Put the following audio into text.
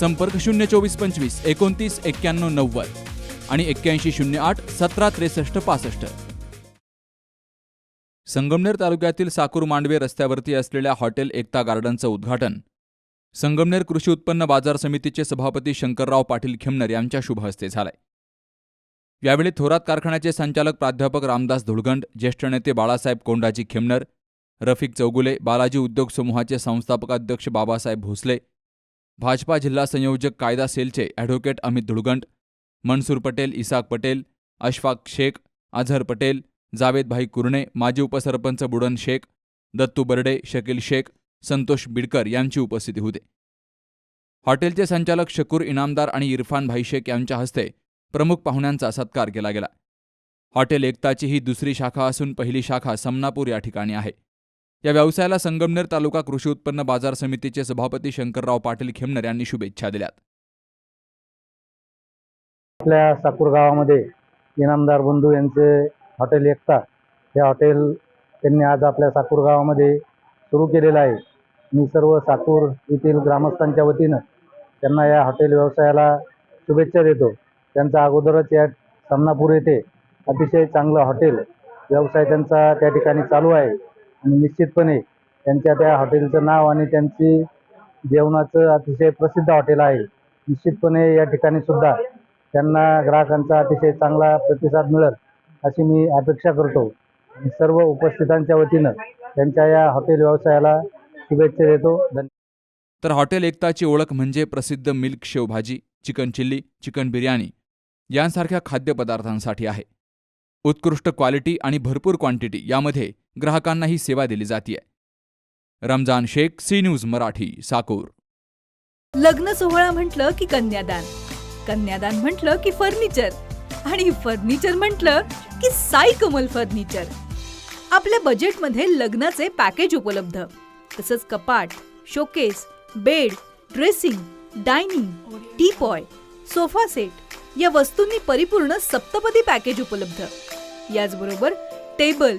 संपर्क शून्य चोवीस पंचवीस एकोणतीस एक्क्याण्णव नव्वद आणि एक्क्याऐंशी शून्य आठ सतरा त्रेसष्ट पासष्ट. संगमनेर तालुक्यातील साकूर मांडवे रस्त्यावरती असलेल्या हॉटेल एकता गार्डनचं उद्घाटन. संगमनेर कृषी उत्पन्न बाजार समितीचे सभापती शंकरराव पाटील खेमनर यांच्या शुभ हस्ते झालंय. यावेळी थोरात कारखान्याचे संचालक प्राध्यापक रामदास धुळगंड ज्येष्ठ नेते बाळासाहेब कोंडाजी खेमनर रफिक चौगुले बालाजी उद्योग समूहाचे संस्थापक अध्यक्ष बाबासाहेब भोसले भाजपा जिल्हा संयोजक कायदा सेलचे ॲडव्होकेट अमित धुळगंट मनसूर पटेल इसाक पटेल अशफाक शेख अझहर पटेल जावेदभाई कुरणे माजी उपसरपंच बुडन शेख दत्तू बर्डे शकील शेख संतोष बिडकर यांची उपस्थिती होते. हॉटेलचे संचालक शकूर इनामदार आणि इरफान भाई शेख यांच्या हस्ते प्रमुख पाहुण्यांचा सत्कार केला गेला. हॉटेल एकताची ही दुसरी शाखा असून पहिली शाखा समनापूर या ठिकाणी आहे. या व्यवसायाला संगमनेर तालुका कृषी उत्पन्न बाजार समितीचे सभापती शंकरराव पाटील खेमनर यांनी शुभेच्छा दिल्यात. आपल्या साकूर गावामध्ये इनामदार बंधू यांचे हॉटेल एकता हे हॉटेल त्यांनी आज आपल्या साकूर गावामध्ये सुरू केलेलं आहे. मी सर्व साकूर येथील ग्रामस्थांच्या वतीनं त्यांना या हॉटेल व्यवसायाला शुभेच्छा देतो. त्यांचा अगोदरच या समनापूर येथे अतिशय चांगलं हॉटेल व्यवसाय त्यांचा त्या ठिकाणी चालू आहे. आणि निश्चितपणे त्यांच्या त्या हॉटेलचं नाव आणि त्यांची जेवणाचं अतिशय प्रसिद्ध हॉटेल आहे. निश्चितपणे या ठिकाणी सुद्धा त्यांना ग्राहकांचा अतिशय चांगला प्रतिसाद मिळेल अशी मी अपेक्षा करतो. आणि सर्व उपस्थितांच्या वतीनं त्यांच्या या हॉटेल व्यवसायाला शुभेच्छा देतो. तर हॉटेल एकताची ओळख म्हणजे प्रसिद्ध मिल्क शेवभाजी चिकन चिल्ली चिकन बिर्याणी यांसारख्या खाद्यपदार्थांसाठी आहे. उत्कृष्ट क्वालिटी आणि भरपूर क्वांटिटी यामध्ये ग्राहकांना ही सेवा दिली जाते रमजान शेख सी न्यूज मराठी साकूर. लग्न सोहळा म्हटलं की कन्यादान. कन्यादान म्हटलं की फर्निचर. आणि फर्निचर म्हटलं की साई कमल फर्निचर. आपल्या बजेटमध्ये लग्नाचे पॅकेज उपलब्ध. तसंच कपाट showcase bed dressing dining teapoy sofa set या वस्तूंनी परिपूर्ण सप्तपदी पॅकेज उपलब्ध. याचबरोबर टेबल